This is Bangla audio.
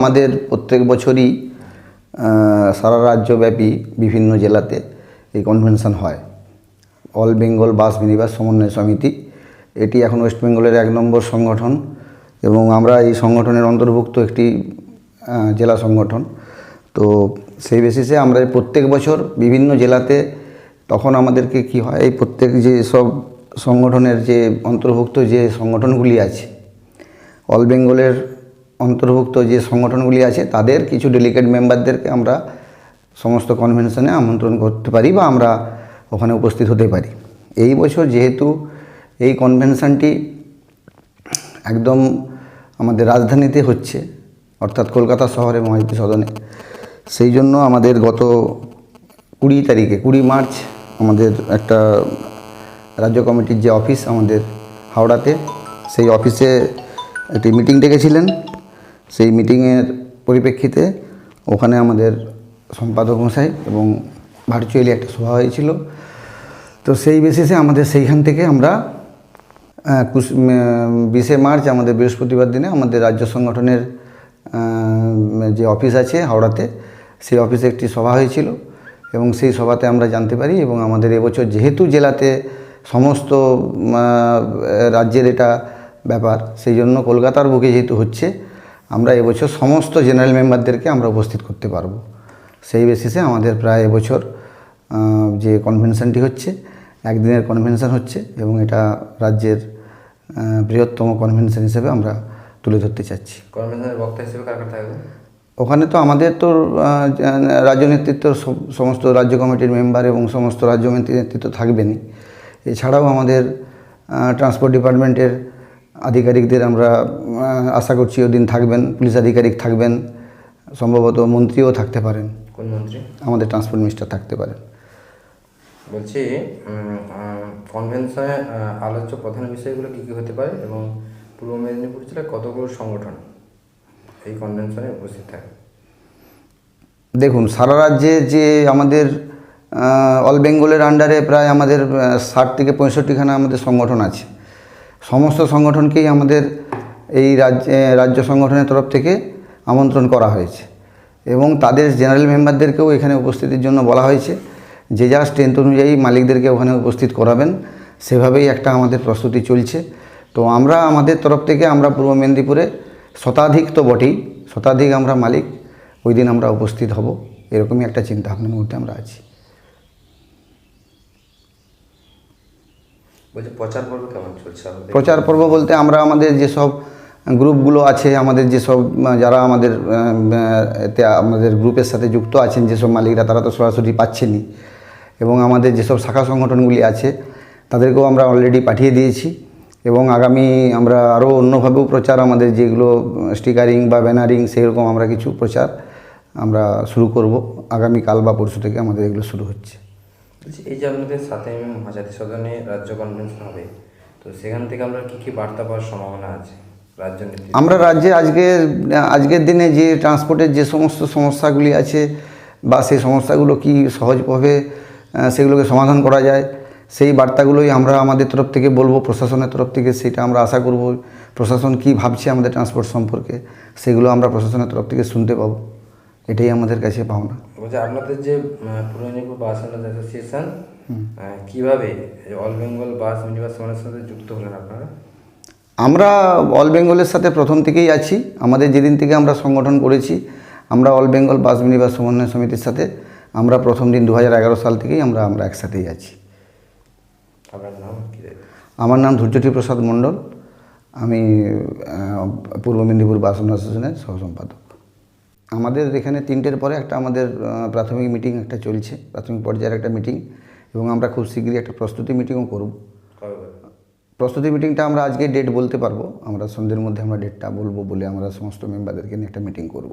আমাদের প্রত্যেক বছরই সারা রাজ্যব্যাপী বিভিন্ন জেলাতে এই কনভেনশন হয়। অল বেঙ্গল বাস মিনিবাস সমন্বয় সমিতি এটি এখন ওয়েস্ট বেঙ্গলের এক নম্বর সংগঠন এবং আমরা এই সংগঠনের অন্তর্ভুক্ত একটি জেলা সংগঠন। তো সেই বেসিসে আমরা প্রত্যেক বছর বিভিন্ন জেলাতে তখন আমাদেরকে কি হয়, এই প্রত্যেক যে সব সংগঠনের যে অন্তর্ভুক্ত যে সংগঠনগুলি আছে অল বেঙ্গলের অন্তর্ভুক্ত যে সংগঠনগুলি আছে, তাদের কিছু ডেলিগেট মেম্বারদেরকে আমরা সমস্ত কনভেনশনে আমন্ত্রণ করতে পারি বা আমরা ওখানে উপস্থিত হতে পারি। এই বছর যেহেতু এই কনভেনশনটি একদম আমাদের রাজধানীতে হচ্ছে, অর্থাৎ কলকাতা শহরে মহাজী সদনে, সেই জন্য আমাদের গত কুড়ি তারিখে, কুড়ি মার্চ আমাদের একটা রাজ্য কমিটির যে অফিস আমাদের হাওড়াতে, সেই অফিসে একটি মিটিং ডেকেছিলেন। সেই মিটিংয়ের পরিপ্রেক্ষিতে ওখানে আমাদের সম্পাদক মশাই এবং ভার্চুয়ালি একটা সভা হয়েছিল। তো সেই বেসিসে আমাদের সেইখান থেকে আমরা কুশ- বিশে মার্চ আমাদের বৃহস্পতিবার দিনে আমাদের রাজ্য সংগঠনের যে অফিস আছে হাওড়াতে, সেই অফিসে একটি সভা হয়েছিল এবং সেই সভাতে আমরা জানতে পারি এবং আমাদের এবছর যেহেতু জেলাতে সমস্ত রাজ্যের এটা ব্যাপার, সেই জন্য কলকাতার বুকে যেহেতু হচ্ছে আমরা এবছর সমস্ত জেনারেল মেম্বারদেরকে আমরা উপস্থিত করতে পারব। সেই বেসিসে আমাদের প্রায় এবছর যে কনভেনশনটি হচ্ছে একদিনের কনভেনশন হচ্ছে এবং এটা রাজ্যের বৃহত্তম কনভেনশন হিসেবে আমরা তুলে ধরতে চাচ্ছি। কনভেনশনের বক্তা হিসেবে কার কার থাকবে? ওখানে তো আমাদের তো রাজ্য নেতৃত্ব সব- সমস্ত রাজ্য কমিটির মেম্বার এবং সমস্ত রাজ্য মন্ত্রী নেতৃত্ব থাকবেনই। এছাড়াও আমাদের ট্রান্সপোর্ট ডিপার্টমেন্টের আধিকারিকদের আমরা আশা করছি ওদিন থাকবেন পুলিশ আধিকারিক থাকবেন সম্ভবত মন্ত্রীও থাকতে পারেন। কোন মন্ত্রী? আমাদের ট্রান্সপোর্ট মিনিস্টার থাকতে পারেন। বলছি কনভেনশনে আলোচ্য প্রধান বিষয়গুলো কী কী হতে পারে এবং পূর্ব মেদিনীপুর জেলায় কতগুলো সংগঠন এই কনভেনশনে উপস্থিত থাকে দেখুন সারা রাজ্যে যে আমাদের অল বেঙ্গলের আন্ডারে প্রায় আমাদের ষাট থেকে পঁয়ষট্টিখানা আমাদের সংগঠন আছে। সমস্ত সংগঠনকেই আমাদের এই রাজ্যে রাজ্য সংগঠনের তরফ থেকে আমন্ত্রণ করা হয়েছে। এবং তাদের জেনারেল মেম্বারদেরকেও এখানে উপস্থিতির জন্য বলা হয়েছে, যে যা স্ট্রেংথ অনুযায়ী মালিকদেরকে ওখানে উপস্থিত করাবেন, সেভাবেই একটা আমাদের প্রস্তুতি চলছে। তো আমরা, আমাদের তরফ থেকে আমরা পূর্ব মেদিনীপুরে শতাধিক তো বটেই, শতাধিক আমরা মালিক, ওই দিন আমরা উপস্থিত হব, এরকমই একটা চিন্তা ভাবনার মধ্যে আমরা আছি। প্রচার পর্ব বলতে আমরা আমাদের যেসব গ্রুপগুলো আছে, আমাদের যেসব যারা আমাদের এতে আমাদের গ্রুপের সাথে যুক্ত আছেন, যেসব মালিকরা, তারা তো সরাসরি পাচ্ছেনই। এবং আমাদের যেসব শাখা সংগঠনগুলি আছে, তাদেরকেও আমরা অলরেডি পাঠিয়ে দিয়েছি। এবং আগামী আমরা আরও অন্যভাবেও প্রচার, আমাদের যেগুলো স্টিকারিং বা ব্যানারিং সেরকম আমরা কিছু প্রচার আমরা শুরু করব। আগামী কাল বা পরশু থেকে আমাদের এগুলো শুরু হচ্ছে। এই যে আপনাদের সাথে মহাজাতি সদনে রাজ্য কনভেনশন হবে। তো সেখান থেকে আমরা কী কী বার্তা পাওয়ার সম্ভাবনা আছে আমরা রাজ্যে আজকে আজকের দিনে যে ট্রান্সপোর্টের যে সমস্ত সমস্যাগুলি আছে বা সেই সমস্যাগুলো কি সহজভাবে সেগুলোকে সমাধান করা যায়, সেই বার্তাগুলোই আমরা আমাদের তরফ থেকে বলব, প্রশাসনের তরফ থেকে, সেটা আমরা আশা করব প্রশাসন কি ভাবছে আমাদের ট্রান্সপোর্ট সম্পর্কে, সেগুলো আমরা প্রশাসনের তরফ থেকে শুনতে পাবো। এটাই আমাদের কাছে পাওনা। বলছি আপনাদের যে পূর্ব মেদিনীপুর বাস অ্যাসোসিয়েশন কীভাবে অল বেঙ্গল বাস মিনিবাস সমাজের সাথে যুক্ত হলেন আপনারা? আমরা অল বেঙ্গলের সাথে প্রথম থেকেই আছি। আমাদের যেদিন থেকে আমরা সংগঠন করেছি আমরা অল বেঙ্গল বাস মিনিবাস সমন্বয় সমিতির সাথে আমরা প্রথম দিন দু হাজার এগারো সাল থেকেই আমরা আমরা একসাথেই আছি। আপনার নাম আমার নাম ধৈর্যটি প্রসাদ মণ্ডল। আমি পূর্ব মেদিনীপুর বাস অ্যাসোসিয়েশনের সহসম্পাদক। আমাদের এখানে তিনটের পরে একটা আমাদের প্রাথমিক মিটিং একটা চলছে, প্রাথমিক পর্যায়ের একটা মিটিং এবং আমরা খুব শীঘ্রই একটা প্রস্তুতি মিটিংও করব। প্রস্তুতি মিটিংটা আমরা আজকে ডেট বলতে পারব, আমরা সন্ধ্যের মধ্যে আমরা ডেটটা বলব বলে আমরা সমস্ত মেম্বারদেরকে নিয়ে একটা মিটিং করব।